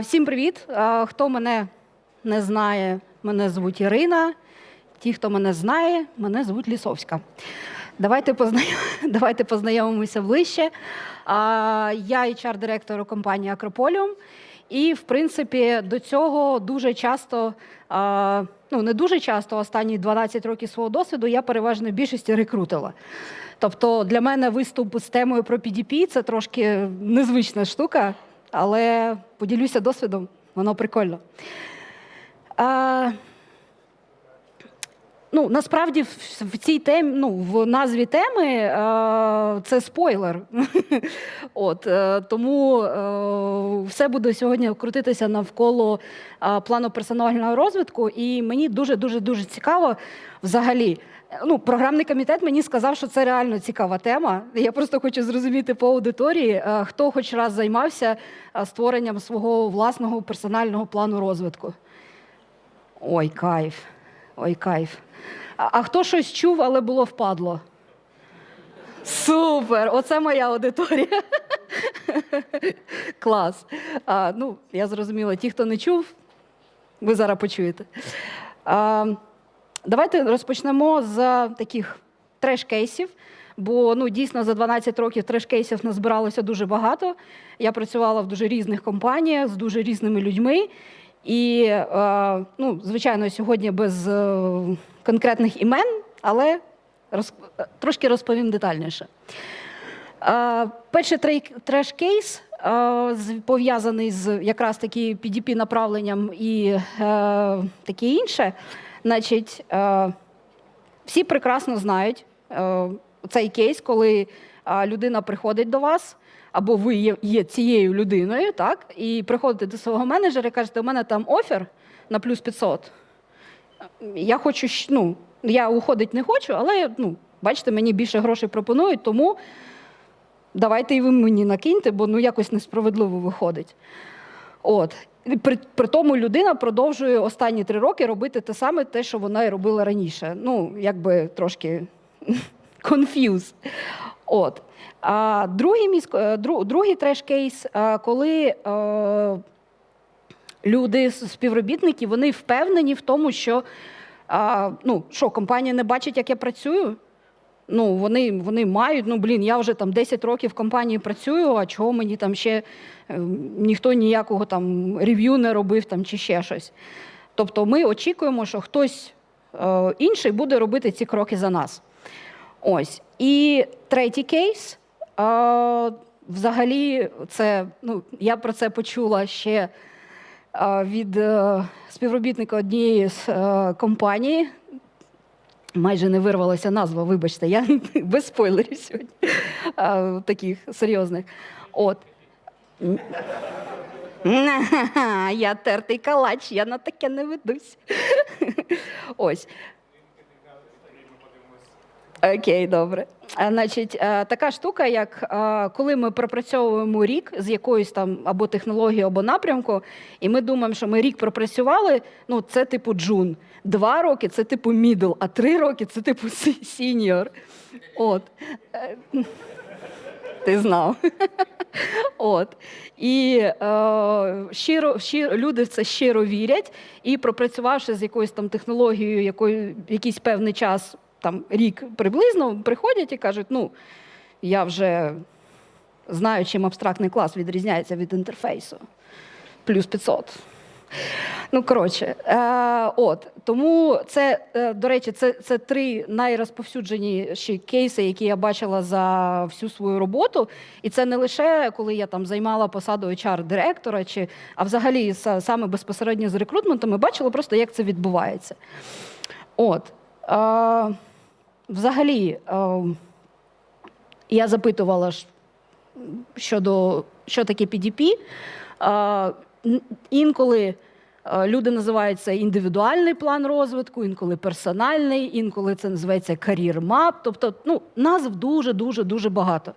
Всім привіт! Хто мене не знає, мене звуть Ірина. Ті, хто мене знає, мене звуть Лісовська. Давайте, познайом... Давайте познайомимося ближче. Я HR-директор компанії Акрополіум. І, в принципі, до цього дуже часто, ну не дуже часто, останні 12 років свого досвіду я переважно більшості рекрутила. Тобто для мене виступ з темою про PDP – це трошки незвична штука, але поділюся досвідом, воно прикольно. А, ну, насправді в, цій темі, ну, в назві теми е, це спойлер. От, е, тому е, все буде сьогодні крутитися навколо е, плану персонального розвитку, і мені дуже дуже дуже цікаво взагалі. Ну, програмний комітет мені сказав, що це реально цікава тема. Я просто хочу зрозуміти по аудиторії, е, хто хоч раз займався е, створенням свого власного персонального плану розвитку. Ой, кайф. Ой, кайф. А, а хто щось чув, але було впадло? Супер! Оце моя аудиторія. Клас. А, ну, я зрозуміла, ті, хто не чув, ви зараз почуєте. А, давайте розпочнемо з таких треш-кейсів. Бо ну дійсно за 12 років треш-кейсів назбиралося дуже багато. Я працювала в дуже різних компаніях з дуже різними людьми. І, е, ну, звичайно, сьогодні без е, конкретних імен, але роз, трошки розповім детальніше. Е, перший треш-кейс е, пов'язаний з якраз таки PDP-направленням і е, таке інше. Значить, е, всі прекрасно знають е, цей кейс, коли е, людина приходить до вас, або ви є, цією людиною, так, і приходите до свого менеджера і кажете, у мене там офер на плюс 500. Я хочу, ну, я уходить не хочу, але ну, бачите, мені більше грошей пропонують, тому давайте і ви мені накиньте, бо ну якось несправедливо виходить. От. При, при тому людина продовжує останні три роки робити те саме, те, що вона і робила раніше. Ну, якби трошки confuse. От. А другий, міс... е, другий треш-кейс, е, коли е, люди, співробітники, вони впевнені в тому, що а, ну, що, компанія не бачить, як я працюю. Ну, вони, вони мають, ну блін, я вже там 10 років в компанії працюю, а чого мені там ще е, ніхто ніякого там рев'ю не робив там, чи ще щось. Тобто ми очікуємо, що хтось е, інший буде робити ці кроки за нас. Ось. І третій кейс. Е, взагалі, це, ну, я про це почула ще е, від е, співробітника однієї з компаній. Майже не вирвалася назва, вибачте, я без спойлерів сьогодні, а, таких серйозних. От. Я тертий калач, я на таке не ведусь. Ось. Окей, добре. Значить, така штука, як коли ми пропрацьовуємо рік з якоюсь там або технологією, або напрямку, і ми думаємо, що ми рік пропрацювали, ну це типу джун. Два роки це типу мідл, а три роки це типу сіньор. От. Е, Ти знав. От. І е, щиро, щиро, люди в це щиро вірять, і пропрацювавши з якоюсь там технологією, якою якийсь певний час, там рік приблизно, приходять і кажуть, ну, я вже знаю, чим абстрактний клас відрізняється від інтерфейсу. Плюс 500. Ну, коротше, е, от тому це, е, до речі, це, це три найрозповсюдженіші кейси, які я бачила за всю свою роботу. І це не лише коли я там займала посаду HR-директора, чи а взагалі саме безпосередньо з рекрутментом, ми бачила просто, як це відбувається. От. Е, взагалі, е, я запитувала щодо що таке PDP. Е, інколи люди називають це індивідуальний план розвитку, інколи персональний, інколи це називається кар'єр мап. Тобто, ну, назв дуже дуже дуже багато.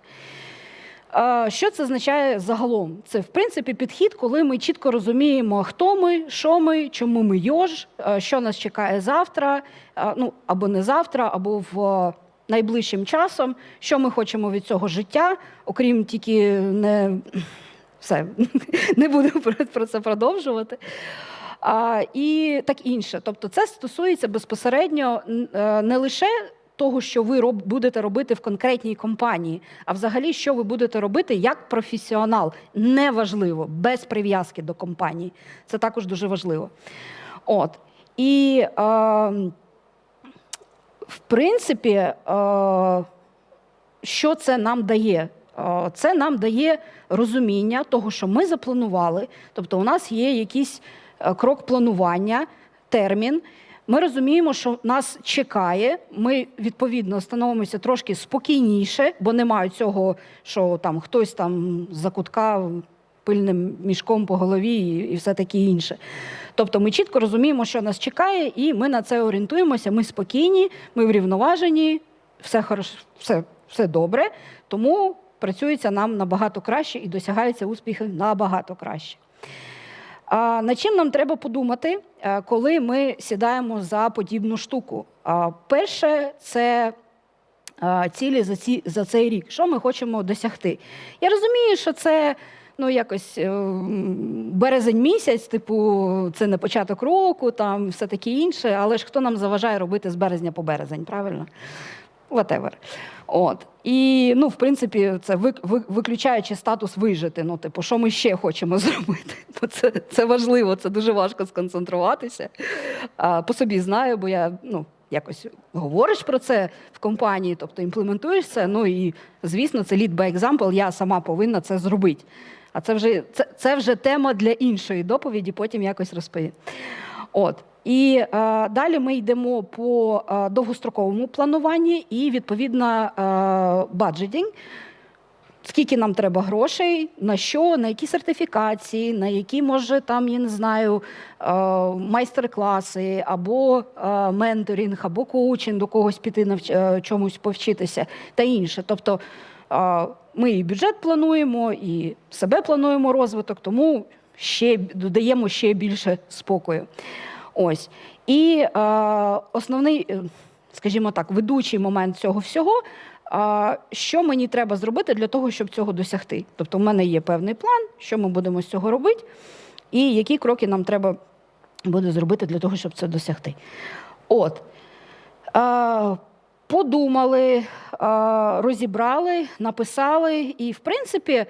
Що це означає загалом? Це в принципі підхід, коли ми чітко розуміємо, хто ми, що ми, чому ми йож, що нас чекає завтра, ну або не завтра, або в найближчим часом, що ми хочемо від цього життя, окрім тільки не Все, не буду про- про це продовжувати. А, і так інше. Тобто, це стосується безпосередньо е, не лише того, що ви роб, будете робити в конкретній компанії, а взагалі, що ви будете робити як професіонал. Неважливо, без прив'язки до компанії. Це також дуже важливо. От. І е, в принципі, е, що це нам дає? Е, Це нам дає розуміння того, що ми запланували. Тобто, у нас є якийсь е, крок планування, термін. Ми розуміємо, що нас чекає. Ми відповідно становимося трошки спокійніше, бо немає цього, що там хтось там за кутка пильним мішком по голові і, все таке інше. Тобто ми чітко розуміємо, що нас чекає, і ми на це орієнтуємося. Ми спокійні, ми врівноважені, все хорошо, все, все добре. Тому працюється нам набагато краще і досягаються успіхи набагато краще. Над чим нам треба подумати, е, коли ми сідаємо за подібну штуку? Перше, це цілі за, ці, за цей рік. Що ми хочемо досягти? Я розумію, що це ну, якось е, березень місяць, типу, це не початок року, там все таке інше, але ж хто нам заважає робити з березня по березень, правильно? Whatever. От. І, ну, в принципі, це вик- ви- виключаючи статус вижити. Ну, типу, що ми ще хочемо зробити? Бо це, це важливо, це дуже важко сконцентруватися. А, по собі знаю, бо я ну, якось говориш про це в компанії, тобто імплементуєш це. Ну і звісно, це lead by example, я сама повинна це зробити. А це вже, це, це вже тема для іншої доповіді, потім якось розповім. От. І е, далі ми йдемо по е, довгостроковому плануванні і відповідно е, баджетінг. Скільки нам треба грошей, на що, на які сертифікації, на які, може, там, я не знаю, е, майстер-класи, або е, менторинг, або коучинг, до когось піти навч... е, чомусь повчитися та інше. Тобто ми і бюджет плануємо, і себе плануємо розвиток, тому ще додаємо ще більше спокою. Ось. І е, основний, е, скажімо так, ведучий момент цього всього. Що мені треба зробити для того, щоб цього досягти? Тобто, в мене є певний план, що ми будемо з цього робити, і які кроки нам треба буде зробити для того, щоб це досягти. От. Подумали, розібрали, написали, і, в принципі,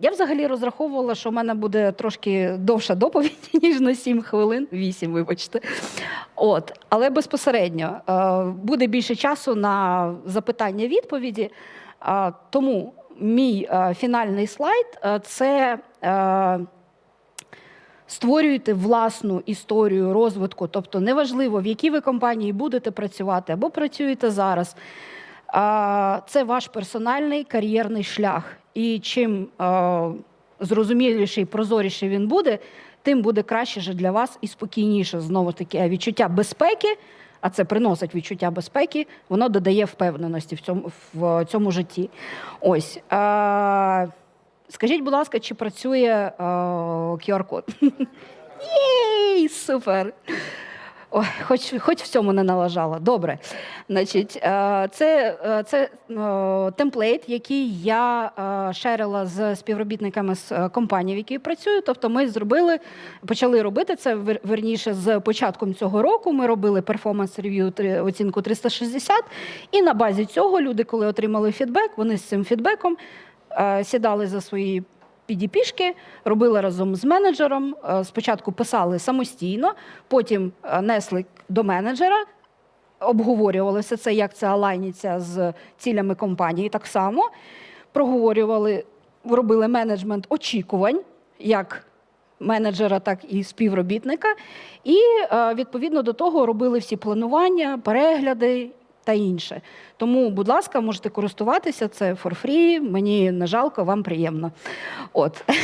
я взагалі розраховувала, що в мене буде трошки довша доповідь, ніж на 7 хвилин, 8, вибачте. От. Але безпосередньо е, буде більше часу на запитання-відповіді. Е, Тому мій е, фінальний слайд е, це е, створюєте власну історію розвитку, тобто неважливо, в якій ви компанії будете працювати або працюєте зараз. Це ваш персональний кар'єрний шлях. І чим е, зрозуміліший, прозоріший він буде, тим буде краще для вас і спокійніше. Знову таки, а відчуття безпеки, а це приносить відчуття безпеки, воно додає впевненості в цьому, в цьому житті. Ось. Е, скажіть, будь ласка, чи працює е, QR-код? Єй, супер! Ой, хоч, хоч в цьому не налажала. Добре. Значить, е, це, е, це е, темплейт, який я шерила з співробітниками з компанії, в якій працюю. Тобто ми зробили, почали робити це верніше з початком цього року. Ми робили перформанс рев'ю оцінку 360. І на базі цього люди, коли отримали фідбек, вони з цим фідбеком сідали за свої підіпішки, робили разом з менеджером. Е, Спочатку писали самостійно, потім е, несли до менеджера, обговорювали все це, як це алайніться з цілями компанії. Так само проговорювали, робили менеджмент очікувань, як менеджера, так і співробітника. І е, відповідно до того робили всі планування, перегляди. Та інше. Тому, будь ласка, можете користуватися це for free, мені не жалко, вам приємно. От.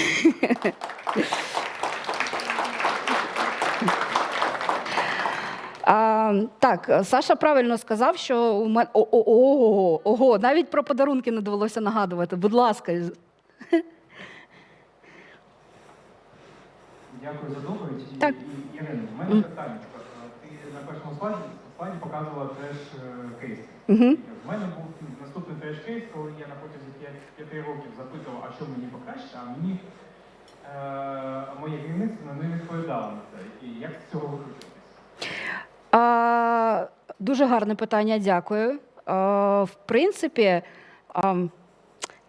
А, так, Саша правильно сказав, що у мене о, о, ого, ого, навіть про подарунки не довелося нагадувати. Будь ласка, Дякую за доповідь. Так. Ірина, в мене питання. Ти на першому слайді пані показувала теж е, кейси. Угу. В мене був наступний теж кейс, коли я на протязі 5, років запитував, а що мені покраще, а мені е, моє керівництво не відповідало на це. І як з цього викрутитися? А, дуже гарне питання, дякую. А, в принципі, а,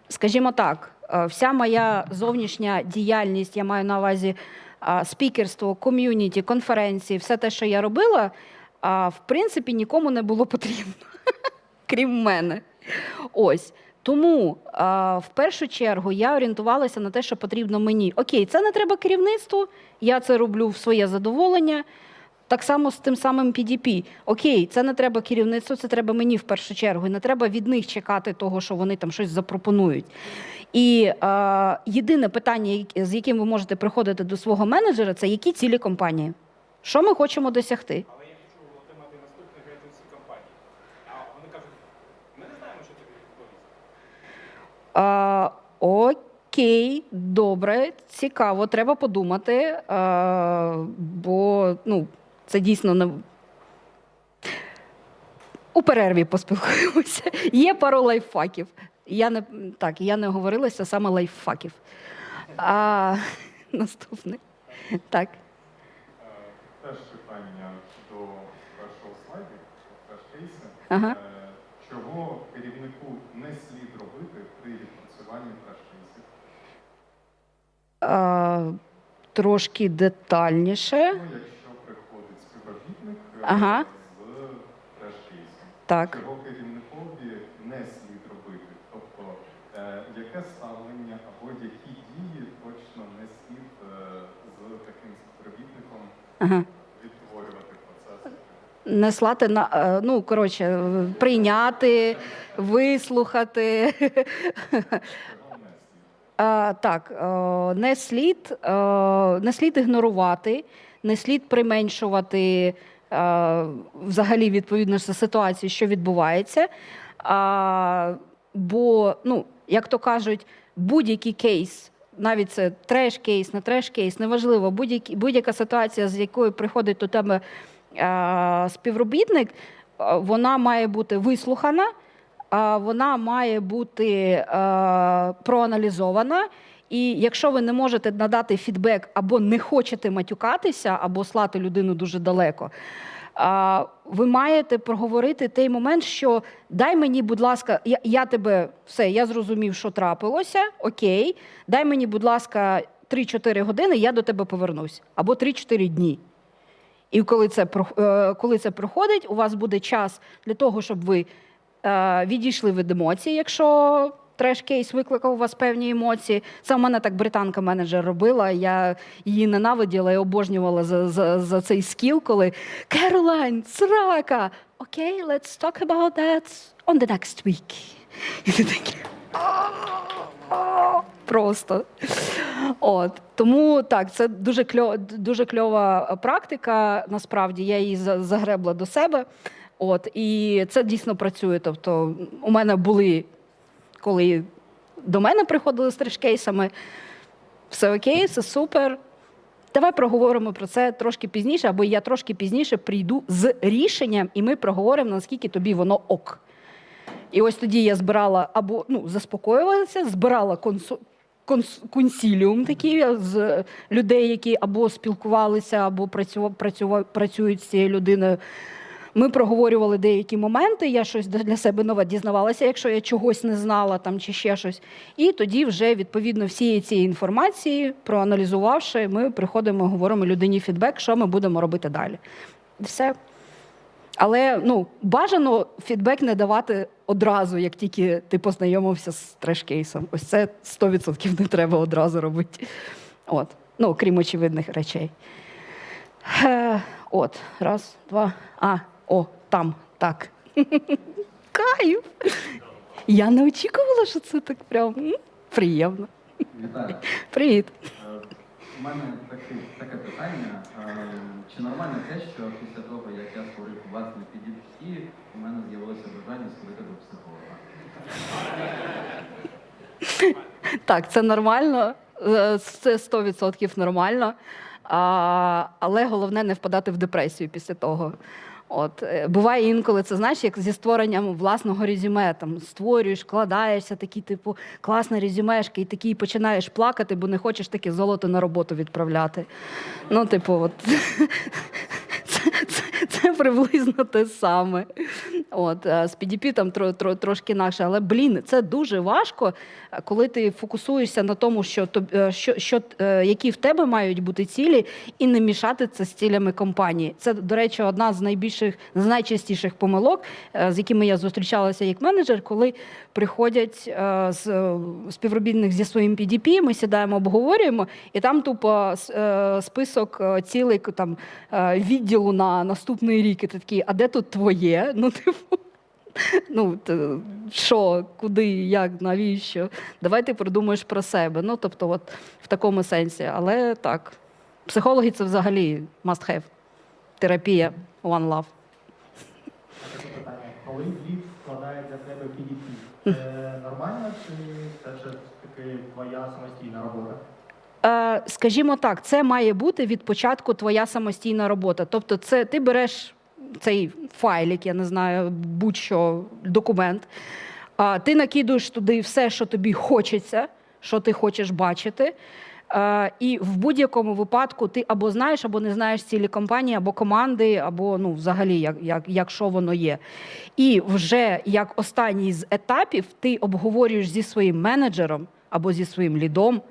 скажімо так, вся моя зовнішня діяльність, я маю на увазі а, спікерство, ком'юніті, конференції, все те, що я робила, а, в принципі, нікому не було потрібно, крім мене. Ось. Тому а, в першу чергу я орієнтувалася на те, що потрібно мені. Окей, це не треба керівництву, я це роблю в своє задоволення. Так само з тим самим PDP. Окей, це не треба керівництву, це треба мені в першу чергу. І не треба від них чекати того, що вони там щось запропонують. І е, єдине питання, з яким ви можете приходити до свого менеджера, це які цілі компанії. Що ми хочемо досягти? Але я хочу отримати наступних гравців компанії. А вони кажуть, ми не знаємо, що тобі відповісти. А, окей, добре, цікаво, треба подумати, а, бо ну, це дійсно не. У перерві поспілкуємося. Є пару лайфхаків. Я не, так, я не говорилася саме лайфхаків. А, наступне. Так. Теж питання до першого слайду, теж кейси. Ага. Е, Чого керівнику не слід кейсів? А, трошки детальніше. Ну, якщо приходить співробітник е, Ага. з теж Так. керівникові не слід робити? Тобто, е, яке ставлення або які дії точно не слід е, з таким співробітником Ага. Не слати на е, ну коротше, е, прийняти, вислухати. А, так, е, не слід, е, не слід ігнорувати, не слід применшувати е, взагалі відповідно ситуацію, що відбувається. Бо, ну, як то кажуть, будь-який кейс, навіть це треш-кейс, не треш-кейс, неважливо, будь-яка ситуація, з якою приходить до тебе е, співробітник, е, вона має бути вислухана вона має бути е, проаналізована. І якщо ви не можете надати фідбек або не хочете матюкатися, або слати людину дуже далеко, ви маєте проговорити той момент, що дай мені, будь ласка, я, я тебе все, я зрозумів, що трапилося. Окей, дай мені, будь ласка, 3-4 години, я до тебе повернусь, або 3-4 дні. І коли це, е, коли це проходить, у вас буде час для того, щоб ви е, відійшли від емоцій, якщо треш-кейс викликав у вас певні емоції. Це в мене так британка-менеджер робила. Я її ненавиділа і обожнювала за, за, за цей скіл, коли Керолайн, срака! Окей, let's talk about that on the next week. І ти такий. Просто. От. Тому так, це дуже кльова, дуже кльова практика. Насправді я її загребла до себе. От, і це дійсно працює. Тобто, у мене були, коли до мене приходили з треш-кейсами, все окей, все супер. Давай проговоримо про це трошки пізніше, або я трошки пізніше прийду з рішенням, і ми проговоримо, наскільки тобі воно ок. І ось тоді я збирала або ну, заспокоювалася, збирала консу, конс, консіліум такий з людей, які або спілкувалися, або працюва, працюва, працюють з цією людиною. Ми проговорювали деякі моменти, я щось для себе нове дізнавалася, якщо я чогось не знала там чи ще щось. І тоді вже відповідно всієї цієї інформації, проаналізувавши, ми приходимо, говоримо людині фідбек, що ми будемо робити далі. Все. Але ну, бажано фідбек не давати одразу, як тільки ти познайомився з треш-кейсом. Ось це 100% не треба одразу робити. От. Ну, крім очевидних речей. Е, от, раз, два. А, о, там, так. Кайф. Я не очікувала, що це так прям приємно. Вітаю. Привіт. Е, У мене таке, таке питання. Чи нормально те, що після того, як я створив власний підіб'ї, у мене з'явилося бажання сходити до психолога? Так, це нормально, е, це 100% нормально. Але головне не впадати в депресію після того. От е, буває інколи це знаєш, як зі створенням власного резюме. Там створюєш, вкладаєшся, такі, типу, класна резюмешки, і такий починаєш плакати, бо не хочеш таке золото на роботу відправляти. Ну, типу, от це, це, це приблизно те саме. От, е, з PDP там тро, тро, трошки інакше. Але блін, це дуже важко, коли ти фокусуєшся на тому, що, е, що, що, е, які в тебе мають бути цілі, і не мішати це з цілями компанії. Це, до речі, одна з найбільших, з найчастіших помилок, з якими я зустрічалася як менеджер, коли приходять з співробітник зі своїм PDP, ми сідаємо, обговорюємо, і там тупо список цілей там е, відділу на наступний рік. І ти такий, а де тут твоє? Ну, типу. Ну, що, куди, як, навіщо? Давай ти придумаєш про себе. Ну, тобто, от в такому сенсі. Але так, психологи це взагалі must have. Терапія, one love. Коли лід складає для тебе PDP, це нормально чи це ж таки твоя самостійна робота? Е, скажімо так, це має бути від початку твоя самостійна робота. Тобто, це ти береш цей файлик, я не знаю, будь-що документ. Ти накидуєш туди все, що тобі хочеться, що ти хочеш бачити. Е, і в будь-якому випадку ти або знаєш, або не знаєш цілі компанії, або команди, або ну, взагалі, як, як, як що воно є. І вже як останній з етапів ти обговорюєш зі своїм менеджером або зі своїм лідом.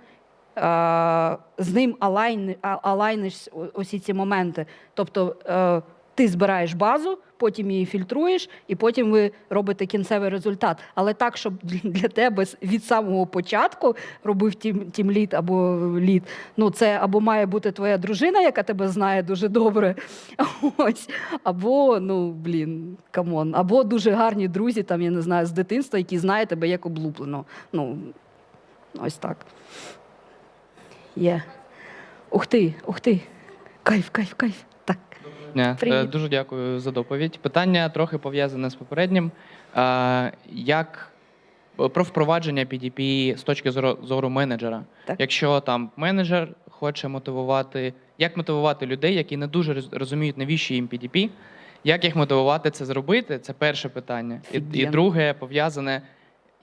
Е, З ним алайн, алайниш усі ці моменти. Тобто е, ти збираєш базу, потім її фільтруєш, і потім ви робите кінцевий результат. Але так, щоб для- тебе від самого початку робив тім, тім лід або лід. Ну, це або має бути твоя дружина, яка тебе знає дуже добре. Ось, або, ну, блін, камон, або дуже гарні друзі, там, я не знаю, з дитинства, які знають тебе як облуплено. Ну, ось так. Є. Ух ти, ух ти. Кайф, кайф, кайф. Так. Дня. Привіт. Е, Дуже дякую за доповідь. Питання трохи пов'язане з попереднім. Е, Як про впровадження PDP з точки зору, зору менеджера? Так. Якщо там менеджер хоче мотивувати, як мотивувати людей, які не дуже роз- розуміють, навіщо їм PDP, як їх мотивувати це зробити? Це перше питання. І, і Офігенно. друге пов'язане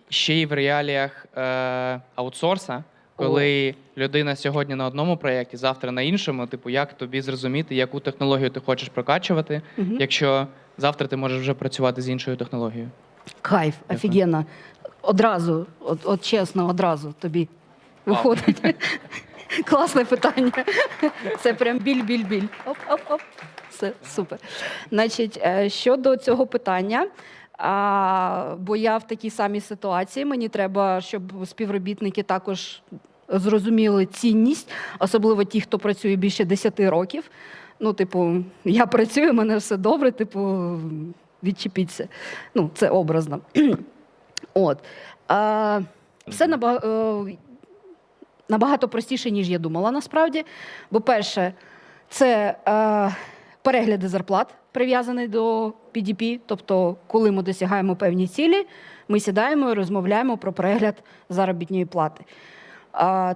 ще й в реаліях е, аутсорса. Коли людина сьогодні на одному проєкті, завтра на іншому, типу, як тобі зрозуміти, яку технологію ти хочеш прокачувати, Мгм. якщо завтра ти можеш вже працювати з іншою технологією? Кайф, офігенно. Одразу, от, от чесно, одразу тобі виходить. Класне питання. Це прям біль-біль-біль. Оп-оп-оп. Все, супер. Значить, е, щодо цього питання. А, бо я в такій самій ситуації. Мені треба, щоб співробітники також зрозуміли цінність, особливо ті, хто працює більше 10 років. Ну, типу, я працюю, у мене все добре, типу, відчепіться. Ну, це образно. От. А, все набагато, набагато простіше, ніж я думала, насправді. Бо, перше, це е, перегляди зарплат, прив'язані до PDP. Тобто, коли ми досягаємо певні цілі, ми сідаємо і розмовляємо про перегляд заробітної плати.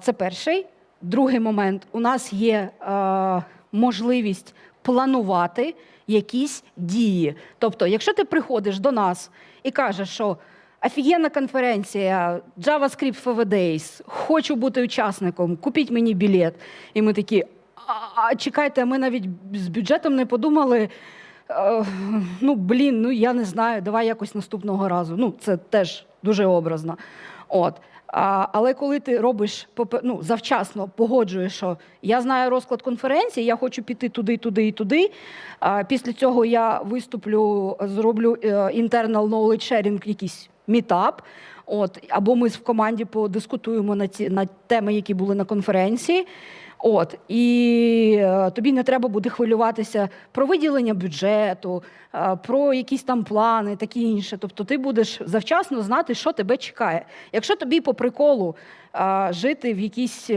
Це перший. Другий момент: у нас є можливість планувати якісь дії. Тобто, якщо ти приходиш до нас і кажеш, що офігенна конференція, JavaScript for the Days, хочу бути учасником, купіть мені білет. І ми такі. А чекайте, ми навіть з бюджетом не подумали. Е, ну, блін, ну я не знаю, давай якось наступного разу. Ну, це теж дуже образно. От. А, але коли ти робиш ну, завчасно погоджуєш, що я знаю розклад конференції, я хочу піти туди, туди і туди. А, після цього я виступлю, зроблю е, internal knowledge sharing, якийсь мітап. От, або ми в команді подискутуємо на ці на теми, які були на конференції. От і е, тобі не треба буде хвилюватися про виділення бюджету, е, про якісь там плани, такі інше. Тобто, ти будеш завчасно знати, що тебе чекає. Якщо тобі по приколу е, жити в якійсь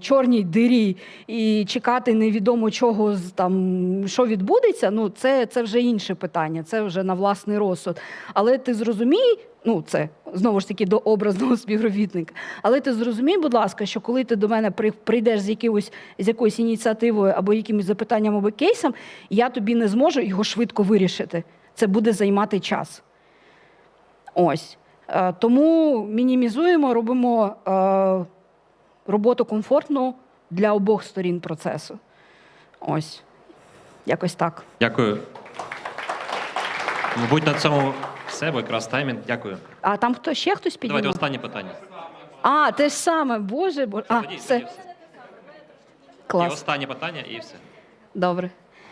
чорній дирі і чекати невідомо чого там, що відбудеться, ну це, це вже інше питання, це вже на власний розсуд. Але ти зрозумій, Ну, це знову ж таки до образного співробітника. Але ти зрозумій, будь ласка, що коли ти до мене прийдеш з якимось з якоюсь ініціативою або якимось запитанням або кейсом, я тобі не зможу його швидко вирішити. Це буде займати час. Ось. Е, Тому мінімізуємо, робимо е, роботу комфортну для обох сторін процесу. Ось. Якось так. Дякую. Мабуть, на цьому все, бо якраз таймінг. Дякую. А там хто ще хтось підіймав? Давайте останнє питання. А, те ж саме, Боже, боже. А, Тоді- все. тоді все. І Клас. останнє питання, і все. Добре.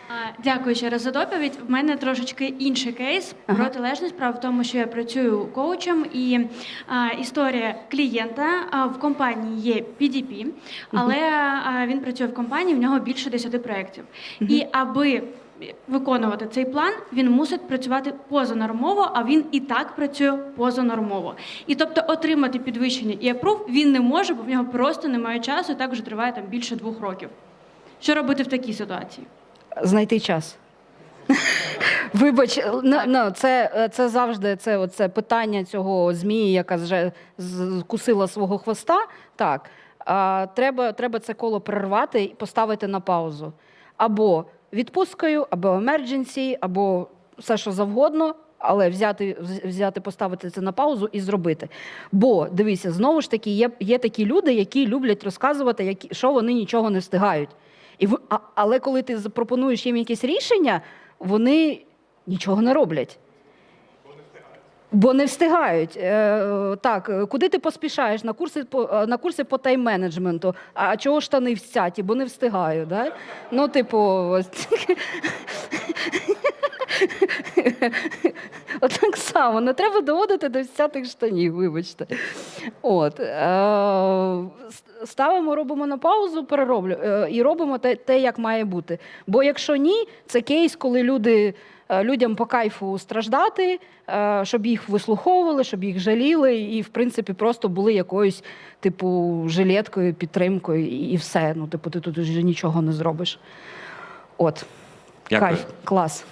А, Дякую ще раз за доповідь. В мене трошечки інший кейс. Ага. Протилежність справа в тому, що я працюю коучем, і а, історія клієнта а, в компанії є PDP, але а, він працює в компанії, в нього більше 10 проєктів. І аби виконувати цей план, він мусить працювати позанормово, а він і так працює позанормово. І тобто отримати підвищення і апрув він не може, бо в нього просто немає часу, і так вже триває там більше двох років. Що робити в такій ситуації? Знайти час. Вибач, на, на, це, це завжди це, оце питання цього змії, яка вже кусила свого хвоста. Так, а, треба, треба це коло перервати і поставити на паузу. Або відпусткою, або емердженсі, або все, що завгодно, але взяти, взяти, поставити це на паузу і зробити. Бо дивися, знову ж таки, є, є такі люди, які люблять розказувати, які, що вони нічого не встигають. І в, а, але коли ти запропонуєш їм якесь рішення, вони нічого не роблять. Бо не встигають. Е, так, куди ти поспішаєш? На курси по, е, на курси по тайм-менеджменту. А чого штани всяті? Бо не встигаю. Да? Ну, типу, ось. Отак само. Не треба доводити до всятих штанів, вибачте. От. Е, ставимо, робимо на паузу, перероблю і робимо те, те, як має бути. Бо якщо ні, це кейс, коли люди, людям по кайфу страждати, е, щоб їх вислуховували, щоб їх жаліли, і, в принципі, просто були якоюсь, типу, жилеткою, підтримкою, і, і все. Ну, типу, ти тут вже нічого не зробиш. От. Дякую. Кайф, клас.